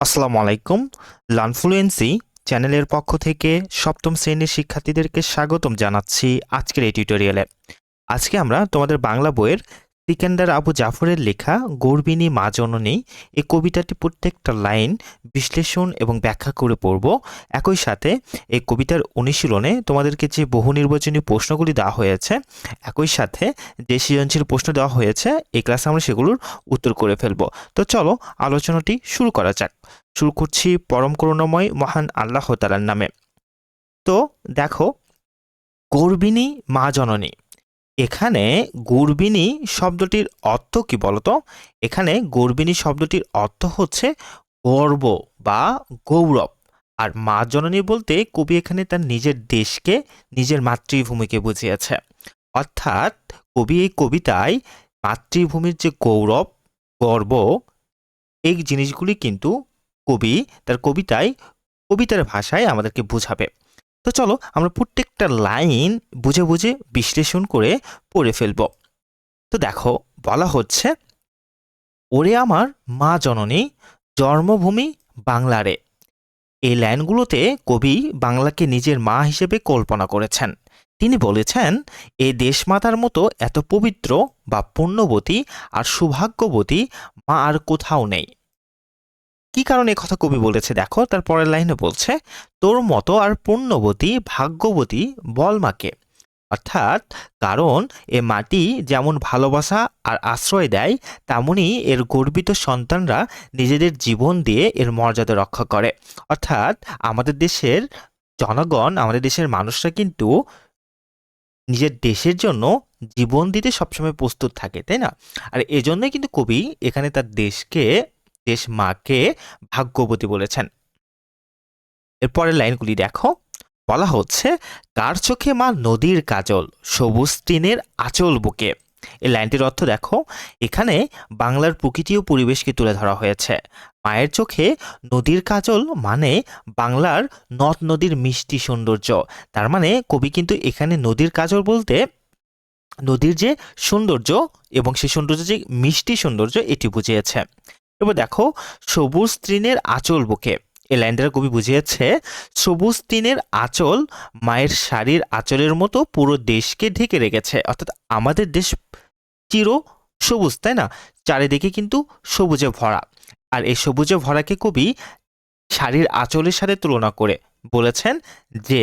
আসসালামু আলাইকুম। লানফ্লুয়েন্সি চ্যানেলের পক্ষ থেকে সপ্তম শ্রেণির শিক্ষার্থীদেরকে স্বাগতম জানাচ্ছি আজকের এই টিউটোরিয়ালে। আজকে আমরা তোমাদের বাংলা বইয়ের সিকান্দার আবু জাফরের লেখা গর্বিনী মা জননী এই কবিতাটি প্রত্যেকটা লাইন বিশ্লেষণ এবং ব্যাখ্যা করে পড়ব। একই সাথে এই কবিতার অনুশীলনে তোমাদেরকে যে বহু নির্বাচনী প্রশ্নগুলি দেওয়া হয়েছে, একই সাথে যে সৃজনশীল প্রশ্ন দেওয়া হয়েছে, এই ক্লাসে আমরা সেগুলোর উত্তর করে ফেলব। তো চলো আলোচনাটি শুরু করা যাক। শুরু করছি পরম করুণাময় মহান আল্লাহ তালার নামে। তো দেখো, গর্বিনী মা জননী এখানে গর্বিনী শব্দটির অর্থ কি বলতো? এখানে গর্বিনী শব্দটির অর্থ হচ্ছে গর্ব বা গৌরব। আর মা জননী বলতে কবি এখানে তার নিজের দেশকে, নিজের মাতৃভূমিকে বুঝিয়েছে। অর্থাৎ কবি এই কবিতায় মাতৃভূমির যে গৌরব, গর্ব, এই জিনিসগুলি কিন্তু কবি তার কবিতায়, কবিতার ভাষায় আমাদেরকে বোঝাবে। তো চলো আমরা প্রত্যেকটা লাইন বুঝে বুঝে বিশ্লেষণ করে পড়ে ফেলব। তো দেখো, বলা হচ্ছে, ওরে আমার মা জননী, জন্মভূমি বাংলারে। এই লাইনগুলোতে কবি বাংলাকে নিজের মা হিসেবে কল্পনা করেছেন। তিনি বলেছেন, এ দেশমাতার মতো এত পবিত্র বা পুণ্যবতী আর সৌভাগ্যবতী মা আর কোথাও নেই। কি কারণে কথা কবি বলেছে? দেখো, তার পরের লাইনে বলছে, তোর মতো আর পুণ্যবতী, ভাগ্যবতী বল মাকে। অর্থাৎ কারণ এ মাটি যেমন ভালোবাসা আর আশ্রয় দেয় তেমনই এর গর্বিত সন্তানরা নিজেদের জীবন দিয়ে এর মর্যাদা রক্ষা করে। অর্থাৎ আমাদের দেশের জনগণ, আমাদের দেশের মানুষরা কিন্তু নিজের দেশের জন্য জীবন দিতে সবসময় প্রস্তুত থাকে, তাই না? আর এজন্যই কিন্তু কবি এখানে তার দেশকে দেশ মাকে ভাগ্যবতী বলেছেন। এরপরের লাইনগুলি দেখো। বলা হচ্ছে, কার চোখে মা নদীর কাজল, সবুজ টিনের আচল বুকে? এই লাইনটির অর্থ দেখো, এখানে বাংলার প্রকৃতি ও পরিবেশকে তুলে ধরা হয়েছে। মায়ের চোখে নদীর কাজল মানে বাংলার নদ নদীর মিষ্টি সৌন্দর্য। তার মানে কবি কিন্তু এখানে নদীর কাজল বলতে নদীর যে সৌন্দর্য এবং সেই সৌন্দর্য যে মিষ্টি সৌন্দর্য এটি বুঝিয়েছে। এবার দেখো, সবুজ তৃণের আঁচল বুকে। এই লাইনটার কবি বুঝিয়েছে, সবুজ তৃণের আঁচল মায়ের শাড়ির আঁচলের মতো পুরো দেশকে ঢেকে রেখেছে। অর্থাৎ আমাদের দেশ চির সবুজ, তাই না? চারিদিকে কিন্তু সবুজে ভরা। আর এই সবুজে ভরাকে কবি শাড়ির আঁচলের সাথে তুলনা করে বলেছেন যে,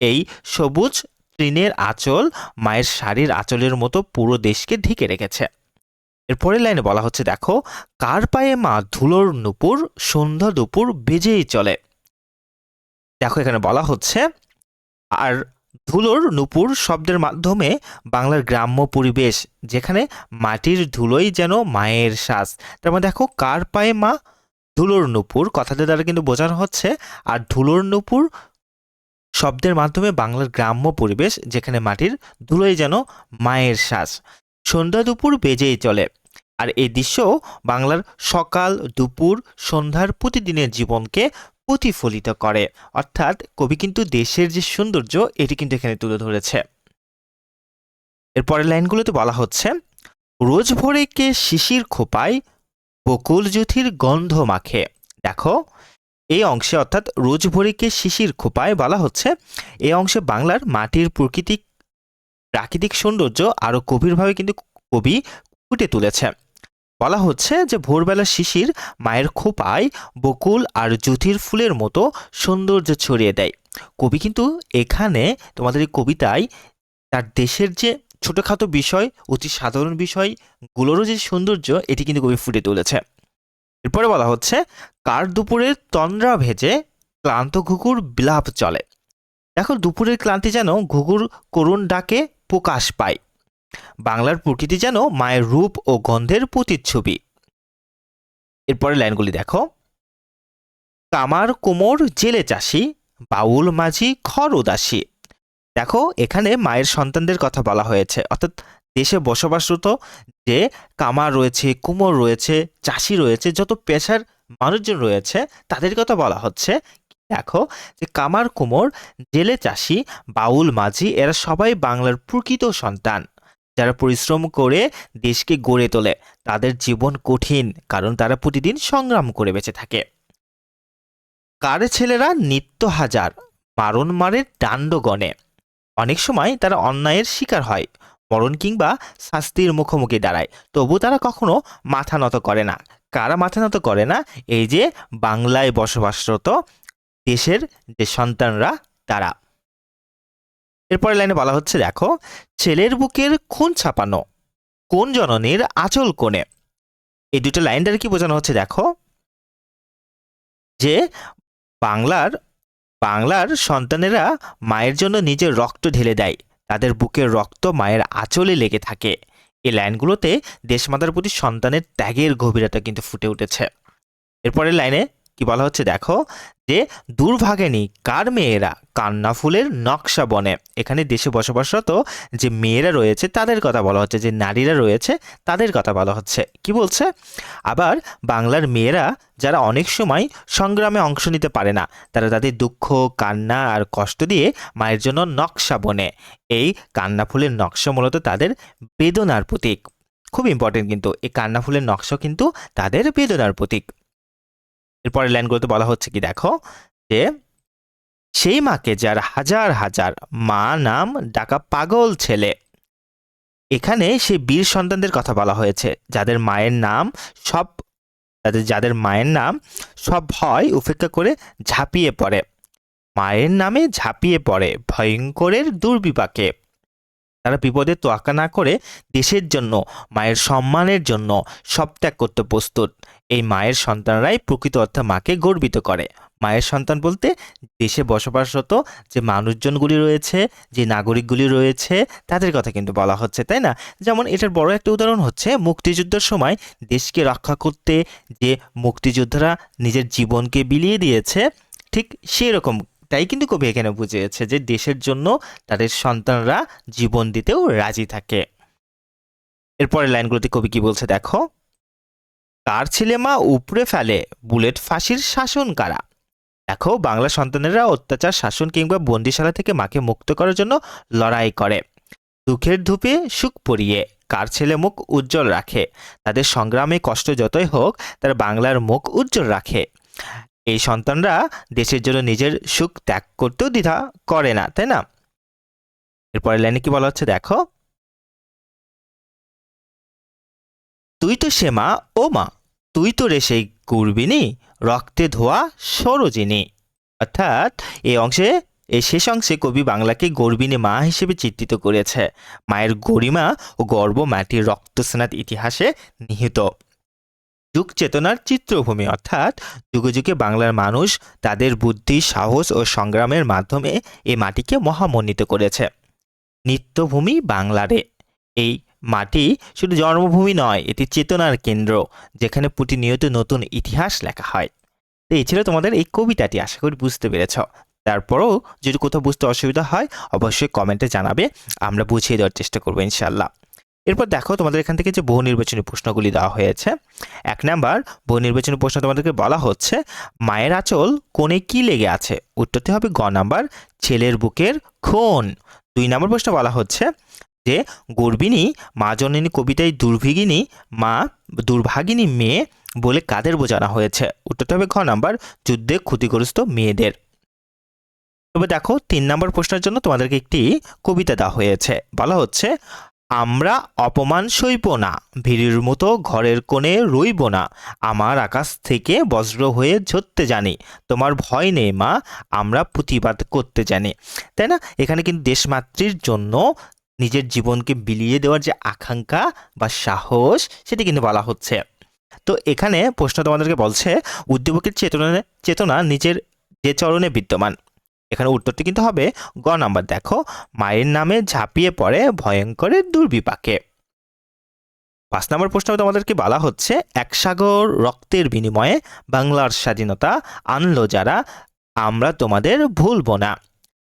এই সবুজ তৃণের আঁচল মায়ের শাড়ির আঁচলের মতো পুরো দেশকে ঢেকে রেখেছে। এরপরের লাইনে বলা হচ্ছে, দেখো, কার পায়ে মা ধুলোর নুপুর, সন্ধ্যা দুপুর বেজেই চলে। দেখো, এখানে বলা হচ্ছে, আর ধুলোর নুপুর শব্দের মাধ্যমে বাংলার গ্রাম্য পরিবেশ, যেখানে মাটির ধুলোই যেন মায়ের শ্বাস। তার মানে দেখো, কার পায়ে মা ধুলোর নুপুর কথাটা দ্বারা কিন্তু বোঝানো হচ্ছে, আর ধুলোর নুপুর শব্দের মাধ্যমে বাংলার গ্রাম্য পরিবেশ, যেখানে মাটির ধুলোই যেন মায়ের শ্বাস। সন্ধ্যা দুপুর বেজেই চলে। আর এই দৃশ্য বাংলার সকাল দুপুর সন্ধ্যার প্রতিদিনের জীবনকে প্রতিফলিত করে। অর্থাৎ কবি কিন্তু দেশের যে সৌন্দর্য, এটি কিন্তু এখানে তুলে ধরেছে। এরপরের লাইনগুলোতে বলা হচ্ছে, রোজ ভোরে কে শিশির খোপায়, বকুল জ্যোথির গন্ধ মাখে। দেখো, এই অংশে অর্থাৎ রোজ ভোরেকে শিশির খোপায় বলা হচ্ছে, এই অংশে বাংলার মাটির প্রকৃতিক প্রাকৃতিক সৌন্দর্য আরও গভীরভাবে কিন্তু কবি ফুটে তুলেছে। বলা হচ্ছে যে ভোরবেলা শিশির মায়ের খোপায় বকুল আর জ্যোতির ফুলের মতো সৌন্দর্য ছড়িয়ে দেয়। কবি কিন্তু এখানে তোমাদের এই কবিতায় তার দেশের যে ছোটোখাটো বিষয়, অতি সাধারণ বিষয়গুলোরও যে সৌন্দর্য, এটি কিন্তু কবি ফুটে তুলেছে। এরপরে বলা হচ্ছে, কার দুপুরের তন্দ্রা ভেজে ক্লান্ত ঘুঘুর বিলাপ চলে? দেখো দুপুরের ক্লান্তি যেন ঘুঘুর করুণ ডাকে প্রকাশ পায়। বাংলার প্রকৃতি যেন মায়ের রূপ ও গন্ধের প্রতিচ্ছবি। এরপরে লাইনগুলি দেখো। কামার কোমর জেলে চাষি, বাউল মাঝি খর উদাসী। দেখো, এখানে মায়ের সন্তানদের কথা বলা হয়েছে। অর্থাৎ দেশে বসবাসরত যে কামার রয়েছে, কুমোর রয়েছে, চাষি রয়েছে, যত পেশার মানুষজন রয়েছে, তাদের কথা বলা হচ্ছে। দেখো যে কামার কুমোর, জেলে চাষি, বাউল মাঝি, এরা সবাই বাংলার প্রকৃত সন্তান। যারা পরিশ্রম করে দেশকে গড়ে তোলে, তাদের জীবন কঠিন, কারণ তারা প্রতিদিন সংগ্রাম করে বেঁচে থাকে। কার ছেলেরা নিত্য হাজার, মারণ মারে দাণ্ডগণে অনেক সময় তারা অন্যায়ের শিকার হয়, মরণ কিংবা শাস্তির মুখোমুখি দাঁড়ায়। তবু তারা কখনো মাথা নত করে না। কারা মাথা নত করে না? এই যে বাংলায় বসবাসরত দেশের যে সন্তানরা, তারা। এরপরে লাইনে বলা হচ্ছে, দেখো, ছেলের বুকের খুন ছাপানো কোন জননীর আচল কোণে? এই দুটো লাইন দ্বারা কি বোঝানো হচ্ছে, দেখো? যে বাংলার বাংলার সন্তানেরা মায়ের জন্য নিজের রক্ত ঢেলে দেয়, তাদের বুকের রক্ত মায়ের আঁচলে লেগে থাকে। এই লাইনগুলোতে দেশমাতার প্রতি সন্তানের ত্যাগের গভীরতা কিন্তু ফুটে উঠেছে। এরপরের লাইনে কি বলা হচ্ছে, দেখো যে দুর্ভাগেনি, কার মেয়েরা? কান্না ফুলের নকশা বনে। এখানে দেশে বসবাসরত যে মেয়েরা রয়েছে, তাদের কথা বলা হচ্ছে। যে নারীরা রয়েছে, তাদের কথা বলা হচ্ছে। কি বলছে? আবার বাংলার মেয়েরা যারা অনেক সময় সংগ্রামে অংশ নিতে পারে না, তারা তাদের দুঃখ, কান্না আর কষ্ট দিয়ে মায়ের জন্য নকশা বনে। এই কান্না ফুলের নকশা মূলত তাদের বেদনার প্রতীক। খুব ইম্পর্টেন্ট কিন্তু, এই কান্না ফুলের নকশা কিন্তু তাদের বেদনার প্রতীক। এরপরে লাইনগুলোতে বলা হচ্ছে কি, দেখো, যে সেই মাকে যার হাজার হাজার মা নাম ডাকা পাগল ছেলে। এখানে সে বীর সন্তানদের কথা বলা হয়েছে, যাদের মায়ের নাম সব তাদের যাদের মায়ের নাম সব ভয় উপেক্ষা করে ঝাঁপিয়ে পড়ে। মায়ের নামে ঝাঁপিয়ে পড়ে ভয়ঙ্করের দুর্বিপাকে। তারা বিপদে তোয়াক্কা না করে দেশের জন্য, মায়ের সম্মানের জন্য সব ত্যাগ করতে প্রস্তুত। এই মায়ের সন্তানরাই প্রকৃত অর্থে মাকে গর্বিত করে। মায়ের সন্তান বলতে দেশে বসবাসরত যে মানুষজনগুলি রয়েছে, যে নাগরিকগুলি রয়েছে, তাদের কথা কিন্তু বলা হচ্ছে, তাই না? যেমন এটার বড় একটা উদাহরণ হচ্ছে মুক্তিযুদ্ধের সময় দেশকে রক্ষা করতে যে মুক্তিযোদ্ধারা নিজের জীবনকে বিলিয়ে দিয়েছে, ঠিক সেই রকম তাই কিন্তু কবি এখানে বুঝিয়েছে যে দেশের জন্য তাদের সন্তানরা জীবন দিতেও রাজি থাকে। এরপরের লাইনগুলোতে কবি কি বলছে দেখো? কার ছেলে মা উপড়ে ফেলে, বুলেট ফাঁসির শাসন কারা? দেখো, বাংলা সন্তানেরা অত্যাচার, শাসন কিংবা বন্দিশালা থেকে মাকে মুক্ত করার জন্য লড়াই করে। দুঃখের ধূপে সুখ পরিয়ে কার ছেলে মুখ উজ্জ্বল রাখে? তাদের সংগ্রামে কষ্ট যতই হোক, তারা বাংলার মুখ উজ্জ্বল রাখে। এই সন্তানরা দেশের জন্য নিজের সুখ ত্যাগ করতেও দ্বিধা করে না, তাই না? এরপরে লাইনে কি বলা হচ্ছে দেখো? তুই তো সে মা, ও মা। তুই তো রে সেই কুর্বিনী, রক্তে ধোয়া সরোজিনী। অর্থাৎ এই অংশে এই শেষ অংশে কবি বাংলাকে গর্বিনী মা হিসেবে চিত্রিত করেছে। মায়ের গরিমা ও গর্ব মাটির রক্তস্নাত ইতিহাসে নিহিত। যুগ চেতনার চিত্রভূমি, অর্থাৎ যুগে যুগে বাংলার মানুষ তাদের বুদ্ধি, সাহস ও সংগ্রামের মাধ্যমে এই মাটিকে মহামণ্ডিত করেছে। নিত্যভূমি বাংলারে। এই মাটি শুধু জন্মভূমি নয়, এটি চেতনার কেন্দ্র, যেখানে প্রতিনিয়ত নতুন ইতিহাস লেখা হয়। তো এই ছিল তোমাদের এই কবিতাটি, আশা করি বুঝতে পেরেছ। তারপরেও যদি কোথাও বুঝতে অসুবিধা হয়, অবশ্যই কমেন্টে জানাবে, আমরা বুঝিয়ে দেওয়ার চেষ্টা করব ইনশাল্লাহ এরপর দেখো তোমাদের এখান থেকে যে বহু নির্বাচনী প্রশ্নগুলি দেওয়া হয়েছে। এক নাম্বার, বহু নির্বাচনী প্রশ্ন তোমাদেরকে বলা হচ্ছে, মায়ের আঁচল কোণে কি লেগে আছে? উত্তরটি হবে গ নাম্বার, ছেলের বুকের খুন দুই নম্বর প্রশ্ন বলা হচ্ছে যে, গর্বিণী, মা জননী কবিতায় দুর্ভিগিনী, মা দুর্ভাগিনী মেয়ে বলে কাদের বোঝানো হয়েছে? উত্তরটা হবে ঘ নাম্বার, যুদ্ধে ক্ষতিগ্রস্ত মেয়েদের। তবে দেখো, তিন নম্বর প্রশ্নের জন্য তোমাদেরকে একটি কবিতা দেওয়া হয়েছে। বলা হচ্ছে আমরা অপমান সইব না, ভিড়ির মতো ঘরের কোণে রইব না। আমার আকাশ থেকে বজ্র হয়ে ঝরতে জানি, তোমার ভয় নেই মা, আমরা প্রতিবাদ করতে জানি। তাই না? এখানে কিন্তু দেশমাতৃর জন্য নিজের জীবনকে বিলিয়ে দেওয়ার যে আকাঙ্ক্ষা বা সাহস, সেটি কিন্তু বলা হচ্ছে। তো এখানে প্রশ্ন তোমাদেরকে বলছে, উদ্দীপকের চেতনা চেতনা নিজের যে চরণে বিদ্যমান। এখানে উত্তরটি কিন্তু হবে গ নাম্বার। দেখো, মায়ের নামে ঝাঁপিয়ে পড়ে ভয়ঙ্করের দুর্বিপাকে। পাঁচ নম্বর প্রশ্ন তোমাদেরকে বলা হচ্ছে, এক সাগর রক্তের বিনিময়ে বাংলার স্বাধীনতা আনলো যারা, আমরা তোমাদের ভুলব না।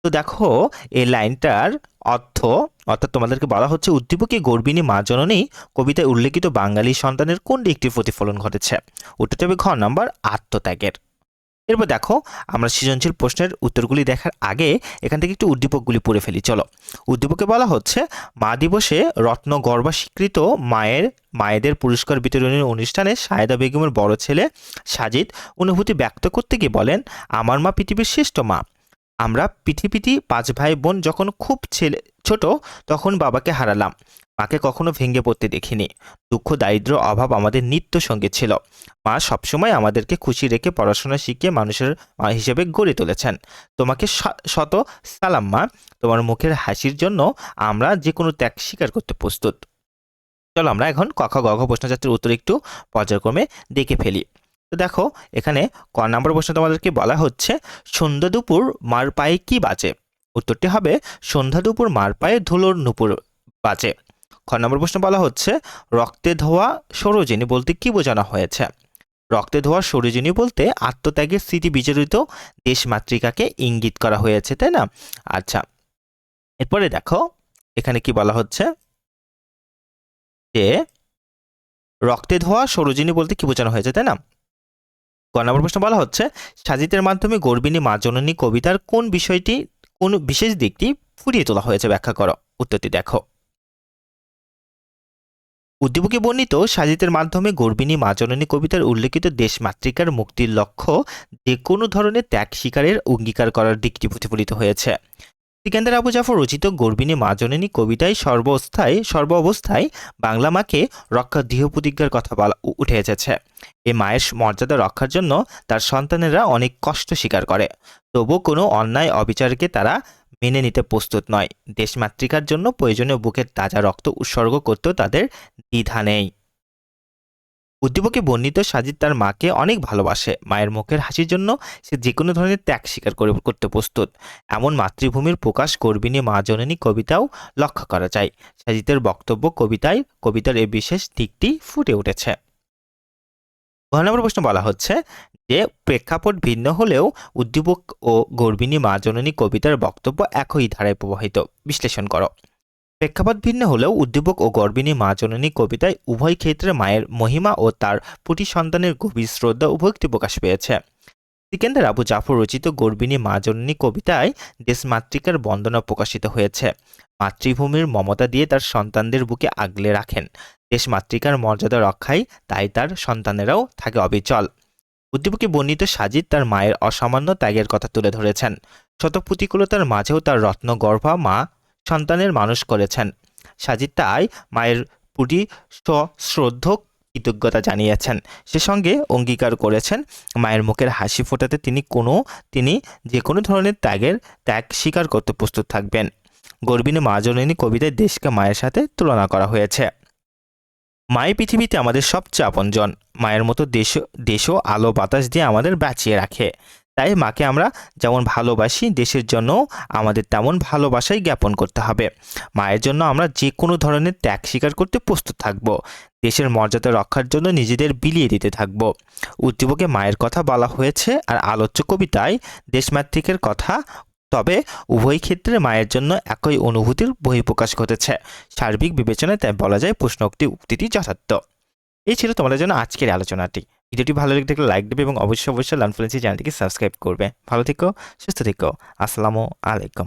তো দেখো, এই লাইনটার অর্থ, অর্থাৎ তোমাদেরকে বলা হচ্ছে, উদ্দীপকে গর্বিণী মা জননী কবিতায় উল্লেখিত বাঙালি সন্তানের কোনটি একটি প্রতিফলন ঘটেছে? উত্তরটি হবে ঘ নাম্বার, আত্মত্যাগের। এরপর দেখো, আমরা সৃজনশীল প্রশ্নের উত্তরগুলি দেখার আগে এখান থেকে একটু উদ্দীপকগুলি পড়ে ফেলি, চলো। উদ্দীপকে বলা হচ্ছে, মা দিবসে রত্ন গর্বা স্বীকৃত মায়ের, মায়েদের পুরস্কার বিতরণের অনুষ্ঠানে সায়দা বেগমের বড় ছেলে সাজিদ অনুভূতি ব্যক্ত করতে গিয়ে বলেন, আমার মা পৃথিবীর শ্রেষ্ঠ মা। আমরা পৃথিবীটি পাঁচ ভাই বোন যখন খুব ছেলে, ছোট, তখন বাবাকে হারালাম। মাকে কখনো ভেঙে পড়তে দেখিনি। দুঃখ দারিদ্র অভাব আমাদের নিত্য সঙ্গে ছিল। মা সবসময় আমাদেরকে খুশি রেখে পড়াশোনা শিখিয়ে মানুষের মা হিসেবে গড়ে তুলেছেন। তোমাকে শত সালাম, মা। তোমার মুখের হাসির জন্য আমরা যে কোনো ত্যাগ স্বীকার করতে প্রস্তুত। চলো আমরা এখন কখ গঘ প্রশ্নযাত্রার উত্তর একটু পর্যায়ক্রমে দেখে ফেলি। তো দেখো, এখানে ক নম্বর প্রশ্ন তোমাদেরকে বলা হচ্ছে, সন্ধ্যা দুপুর মার পায়ে কি বাজে? উত্তরটি হবে, সন্ধ্যা দুপুর মার পায়ে ধুলোর নুপুর বাজে। খ নম্বর প্রশ্ন বলা হচ্ছে, রক্তে ধোয়া সরোজিনী বলতে কি বোঝানো হয়েছে? রক্তে ধোয়া সরোজিনী বলতে আত্মত্যাগের স্মৃতি বিচরিত দেশমাতৃকাকে ইঙ্গিত করা হয়েছে, তাই না? আচ্ছা এরপরে দেখো, এখানে কি বলা হচ্ছে? যে রক্তে ধোয়া সরোজিনী বলতে কি বোঝানো হয়েছে, তাই না? ক নম্বর প্রশ্ন বলা হচ্ছে, সাজিতের মাধ্যমে গর্বিণী মা জননী কবিতার কোন বিষয়টি, কোন বিশেষ দিকটি ফুটিয়ে তোলা হয়েছে, ব্যাখ্যা করো। উত্তরটি দেখো। উদ্দীপকে বর্ণিত সাজিতের মাধ্যমে গর্বিণী মা জননী কবিতার উল্লেখিত দেশমাতৃকার মুক্তির লক্ষ্য যে কোনো ধরনের ত্যাগ শিকারের অঙ্গীকার করার দিকটি প্রতিফলিত হয়েছে। সিকান্দার আবু জাফর রচিত গর্বিণী মা জননী কবিতায় সর্ব অবস্থায় বাংলা মাকে রক্ষা দৃঢ় প্রতিজ্ঞার কথা বলা উঠে এসেছে। এ মায়ের মর্যাদা রক্ষার জন্য তার সন্তানেরা অনেক কষ্ট স্বীকার করে। তবু কোনো অন্যায় অবিচারকে তারা মেনে নিতে প্রস্তুত নয়। দেশমাতৃকার জন্য প্রয়োজনীয় বুকের তাজা রক্ত উৎসর্গ করতেও তাদের দ্বিধা নেই। উদ্দীপকে বর্ণিত সাজিদ তার মাকে অনেক ভালোবাসে। মায়ের মুখের হাসির জন্য সে যে কোনো ধরনের ত্যাগ স্বীকার করে করতে প্রস্তুত। এমন মাতৃভূমির প্রকাশ গর্বিণী মা জননী কবিতাও লক্ষ্য করা যায়। সাজিদের বক্তব্য কবিতায় কবিতার এই বিশেষ দিকটি ফুটে উঠেছে। ঘ নম্বর প্রশ্ন বলা হচ্ছে যে, প্রেক্ষাপট ভিন্ন হলেও উদ্দীপক ও গর্বিণী মা জননী কবিতার বক্তব্য একই ধারায় প্রবাহিত। বিশ্লেষণ করো। প্রেক্ষাপট ভিন্ন হলেও উদ্দীপক ও গর্বিণী মা জননী কবিতায় উভয় ক্ষেত্রে মায়ের মহিমা ও তার প্রতি সন্তানের গভীর শ্রদ্ধা উভয়টি প্রকাশ পেয়েছে। সিকেন্দার আবু জাফর রচিত গর্বিণী মা জননী কবিতায় দেশমাতৃকার বন্দনা প্রকাশিত হয়েছে। মাতৃভূমির মমতা দিয়ে তার সন্তানদের বুকে আগলে রাখেন। দেশমাতৃকার মর্যাদা রক্ষায় তাই তার সন্তানেরাও থাকে অবিচল। উদ্দীপকে বর্ণিত সাজিদ তার মায়ের অসামান্য ত্যাগের কথা তুলে ধরেছেন। শত প্রতিকূলতার মাঝেও তার রত্নগর্ভা মা সন্তানের মানুষ করেছেন। সাজিদ তাই মায়ের প্রতি সশ্রদ্ধ কৃতজ্ঞতা জানিয়েছেন। সে সঙ্গে অঙ্গীকার করেছেন। মায়ের মুখের হাসি ফোটাতে তিনি কোনো, তিনি যে কোনো ধরনের ত্যাগের ত্যাগ স্বীকার করতে প্রস্তুত থাকবেন। গর্বিনী মা জননী কবিতায় দেশকে মায়ের সাথে তুলনা করা হয়েছে। মায়ের পৃথিবীতে আমাদের সবচেয়ে আপনজন। মায়ের মতো দেশ, দেশও আলো বাতাস দিয়ে আমাদের বাঁচিয়ে রাখে। তাই মাকে আমরা যেমন ভালোবাসি, দেশের জন্য আমাদের তেমন ভালোবাসাই জ্ঞাপন করতে হবে। মায়ের জন্য আমরা যে কোনো ধরনের ত্যাগ স্বীকার করতে প্রস্তুত থাকব। দেশের মর্যাদা রক্ষার জন্য নিজেদের বিলিয়ে দিতে থাকব। উদ্দীপকে মায়ের কথা বলা হয়েছে আর আলোচ্য কবিতায় দেশমাতৃকের কথা, তবে উভয় ক্ষেত্রে মায়ের জন্য একই অনুভূতির বহিঃপ্রকাশ ঘটেছে। সার্বিক বিবেচনায় তাই বলা যায় প্রশ্নোক্তি উক্তিটি যথার্থ। এই ছিল তোমাদের জন্য আজকের আলোচনাটি। ভিডিওটি ভালো লেগে থাকলে লাইক দেবে এবং অবশ্যই অবশ্যই লার্ন ফ্লুয়েন্সি চ্যানেলটিকে সাবস্ক্রাইব করবে। ভালো থেকো, সুস্থ থেকো। আসসালামু আলাইকুম।